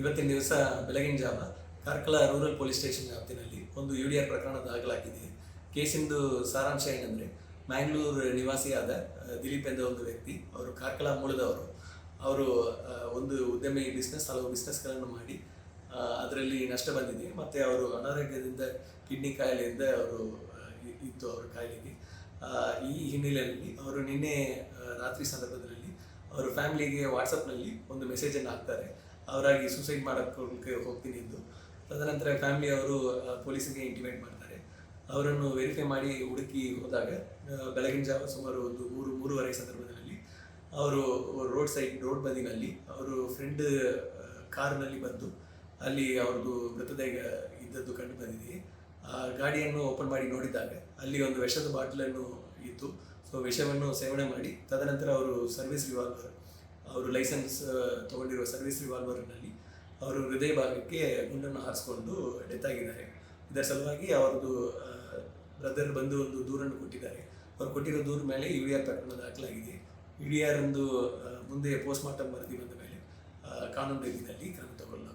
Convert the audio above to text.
ಇವತ್ತಿನ ದಿವಸ ಬೆಳಗಿನ ಜಾವ ಕಾರ್ಕಳ ರೂರಲ್ ಪೊಲೀಸ್ ಸ್ಟೇಷನ್ ವ್ಯಾಪ್ತಿನಲ್ಲಿ ಒಂದು ಯು ಡಿ ಆರ್ ಪ್ರಕರಣ ದಾಖಲಾಗಿದೆ. ಕೇಸಿಂದು ಸಾರಾಂಶ ಏನಂದರೆ, ಮ್ಯಾಂಗ್ಳೂರು ನಿವಾಸಿಯಾದ ದಿಲೀಪ್ ಎಂದ ಒಂದು ವ್ಯಕ್ತಿ, ಅವರು ಕಾರ್ಕಳ ಮೂಲದವರು. ಅವರು ಒಂದು ಉದ್ಯಮಿ ಬಿಸ್ನೆಸ್ ಹಲವು ಬಿಸ್ನೆಸ್ಗಳನ್ನು ಮಾಡಿ ಅದರಲ್ಲಿ ನಷ್ಟ ಬಂದಿದೆ. ಮತ್ತು ಅವರು ಅನಾರೋಗ್ಯದಿಂದ, ಕಿಡ್ನಿ ಕಾಯಿಲೆಯಿಂದ ಅವರು ಇತ್ತು ಅವರ ಕಾಯಿಲೆಗೆ. ಈ ಹಿನ್ನೆಲೆಯಲ್ಲಿ ಅವರು ನಿನ್ನೆ ರಾತ್ರಿ ಸಂದರ್ಭದಲ್ಲಿ ಅವರು ಫ್ಯಾಮಿಲಿಗೆ ವಾಟ್ಸಪ್ನಲ್ಲಿ ಒಂದು ಮೆಸೇಜನ್ನು ಹಾಕ್ತಾರೆ. ಅವರಾಗಿ ಸೂಸೈಡ್ ಮಾಡೋಕ್ಕೆ ಹೋಗ್ತೀನಿ ಎಂದು. ತದನಂತರ ಫ್ಯಾಮಿಲಿ ಅವರು ಪೊಲೀಸಿಗೆ ಇಂಟಿಮೇಟ್ ಮಾಡ್ತಾರೆ. ಅವರನ್ನು ವೆರಿಫೈ ಮಾಡಿ ಹುಡುಕಿ ಹೋದಾಗ ಬೆಳಗಿನ ಜಾವ ಸುಮಾರು ಒಂದು ಮೂರು, ಮೂರುವರೆ ಸಂದರ್ಭದಲ್ಲಿ ಅವರು ರೋಡ್ ಸೈಡ್ ರೋಡ್ ಬದಿನಲ್ಲಿ ಅವರು ಫ್ರೆಂಡ್ ಕಾರ್ನಲ್ಲಿ ಬಂದು ಅಲ್ಲಿ ಅವ್ರದ್ದು ಮೃತದೇಹ ಇದ್ದದ್ದು ಕಂಡು ಬಂದಿದೆ. ಆ, ಗಾಡಿಯನ್ನು ಓಪನ್ ಮಾಡಿ ನೋಡಿದಾಗ ಅಲ್ಲಿ ಒಂದು ವಿಷದ ಬಾಟಲನ್ನು ಇತ್ತು. ಸೊ ವಿಷವನ್ನು ಸೇವನೆ ಮಾಡಿ, ತದನಂತರ ಅವರು ಸರ್ವಿಸ್ ರಿವಾಲ್ವರ್ ಅವರು ಲೈಸೆನ್ಸ್ ತಗೊಂಡಿರುವ ಸರ್ವಿಸ್ ರಿವಾಲ್ವರ್ನಲ್ಲಿ ಅವರು ಹೃದಯ ಭಾಗಕ್ಕೆ ಗುಂಡನ್ನು ಹಾರಿಸ್ಕೊಂಡು ಡೆತ್ ಆಗಿದ್ದಾರೆ. ಇದರ ಸಲುವಾಗಿ ಅವ್ರದ್ದು ಬ್ರದರ್ ಬಂದು ಒಂದು ದೂರನ್ನು ಕೊಟ್ಟಿದ್ದಾರೆ. ಅವ್ರು ಕೊಟ್ಟಿರೋ ದೂರ ಮೇಲೆ ಯು ಡಿ ಆರ್ ಪ್ರಕರಣ ದಾಖಲಾಗಿದೆ. ಯು ಡಿ ಆರ್ ಒಂದು ಮುಂದೆ ಪೋಸ್ಟ್ ಮಾರ್ಟಮ್ ವರದಿ ಬಂದ ಮೇಲೆ ಕಾನೂನು ರೀತಿಯಲ್ಲಿ ಕ್ರಮ ತಗೊಳ್ಳ